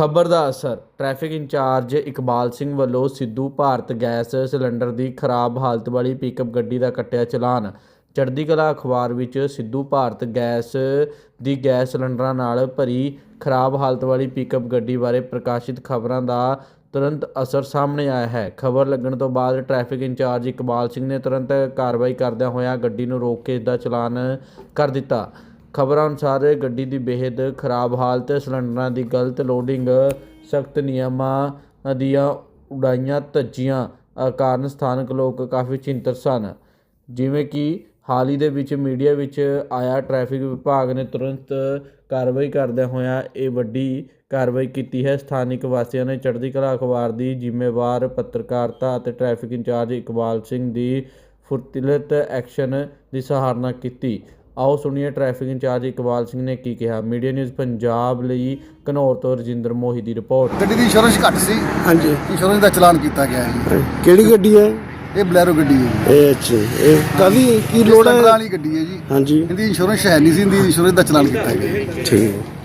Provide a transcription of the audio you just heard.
ਖਬਰ ਦਾ ਅਸਰ, traffic in charge Iqbal Singh ਵੱਲੋਂ ਸਿੱਧੂ ਭਾਰਤ ਗੈਸ ਸਿਲੰਡਰ ਦੀ ਖਰਾਬ ਹਾਲਤ ਵਾਲੀ ਪਿਕਅਪ ਗੱਡੀ ਦਾ ਕੱਟਿਆ ਚਲਾਨ। ਚੜ੍ਹਦੀ ਕਲਾ ਅਖਬਾਰ ਵਿੱਚ ਸਿੱਧੂ ਭਾਰਤ ਗੈਸ ਦੀ ਗੈਸ ਸਿਲੰਡਰਾਂ ਨਾਲ ਭਰੀ ਖਰਾਬ ਹਾਲਤ ਵਾਲੀ ਪਿਕਅਪ ਗੱਡੀ ਬਾਰੇ ਪ੍ਰਕਾਸ਼ਿਤ ਖਬਰਾਂ ਦਾ ਤੁਰੰਤ ਅਸਰ ਸਾਹਮਣੇ ਆਇਆ ਹੈ। ਖਬਰ ਲੱਗਣ ਤੋਂ ਬਾਅਦ ਟ੍ਰੈਫਿਕ ਇੰਚਾਰਜ ਇਕਬਾਲ ਸਿੰਘ ਨੇ ਤੁਰੰਤ ਕਾਰਵਾਈ ਕਰਦਿਆਂ ਹੋਇਆਂ ਗੱਡੀ ਨੂੰ ਰੋਕ ਕੇ ਇਸ ਦਾ ਚਲਾਨ ਕਰ ਦਿੱਤਾ। ਖਬਰਾਂ ਅਨੁਸਾਰ ਗੱਡੀ ਦੀ ਬੇਹੱਦ ਖਰਾਬ ਹਾਲਤ, ਸਿਲੰਡਰਾਂ ਦੀ ਗਲਤ ਲੋਡਿੰਗ ਸਖਤ ਨਿਯਮਾਂ ਦੀਆਂ ਉਡਾਈਆਂ ਧੱਜੀਆਂ ਕਾਰਨ ਸਥਾਨਕ ਲੋਕ ਕਾਫੀ ਚਿੰਤਤ ਸਨ। ਜਿਵੇਂ ਕਿ ਹਾਲ ਹੀ ਦੇ ਵਿੱਚ ਮੀਡੀਆ ਵਿੱਚ ਆਇਆ, ਟ੍ਰੈਫਿਕ ਵਿਭਾਗ ਨੇ ਤੁਰੰਤ ਕਾਰਵਾਈ ਕਰਦਿਆਂ ਹੋਇਆਂ ਇਹ ਵੱਡੀ ਕਾਰਵਾਈ ਕੀਤੀ ਹੈ। ਸਥਾਨਕ ਵਾਸੀਆਂ ਨੇ ਚੜ੍ਹਦੀ ਕਲਾ ਅਖਬਾਰ ਦੀ ਜ਼ਿੰਮੇਵਾਰ ਪੱਤਰਕਾਰਤਾ ਅਤੇ traffic in charge Iqbal Singh ਦੀ ਫੁਰਤੀਲਤ ਐਕਸ਼ਨ ਦੀ ਸਹਾਰਨਾ ਕੀਤੀ। ਆਓ ਸੁਣੀਏ ਟ੍ਰੈਫਿਕ ਇੰਚਾਰਜ ਇਕਬਾਲ ਸਿੰਘ ਨੇ ਕੀ ਕਿਹਾ। ਮੀਡੀਆ ਨਿਊਜ਼ ਪੰਜਾਬ ਲਈ ਘਨੌਰ ਤੋਂ ਰਜਿੰਦਰ ਮੋਹੀ ਦੀ ਰਿਪੋਰਟ। ਗੱਡੀ ਦੀ ਇੰਸ਼ੋਰੈਂਸ ਘੱਟ ਸੀ। ਹਾਂਜੀ। ਇੰਸ਼ੋਰੈਂਸ ਦਾ ਚਲਾਨ ਕੀਤਾ ਗਿਆ ਹੈ ਕਿਹੜੀ ਗੱਡੀ ਹੈ? ਇਹ ਬਲੈਰੋ ਗੱਡੀ ਹੈ ਜੀ। ਇਹ ਅੱਛਾ ਇਹ ਕਾਦੀ ਕੀ ਲੋੜ ਹੈ? ਵਾਲੀ ਗੱਡੀ ਹੈ ਜੀ। ਹਾਂਜੀ। ਇਹਦੀ ਇੰਸ਼ੋਰੈਂਸ ਹੈ ਨਹੀਂ ਸੀ ਇਹਦੀ ਇੰਸ਼ੋਰੈਂਸ ਦਾ ਚਲਾਨ ਕੀਤਾ ਗਿਆ। ਠੀਕ। ਹੈ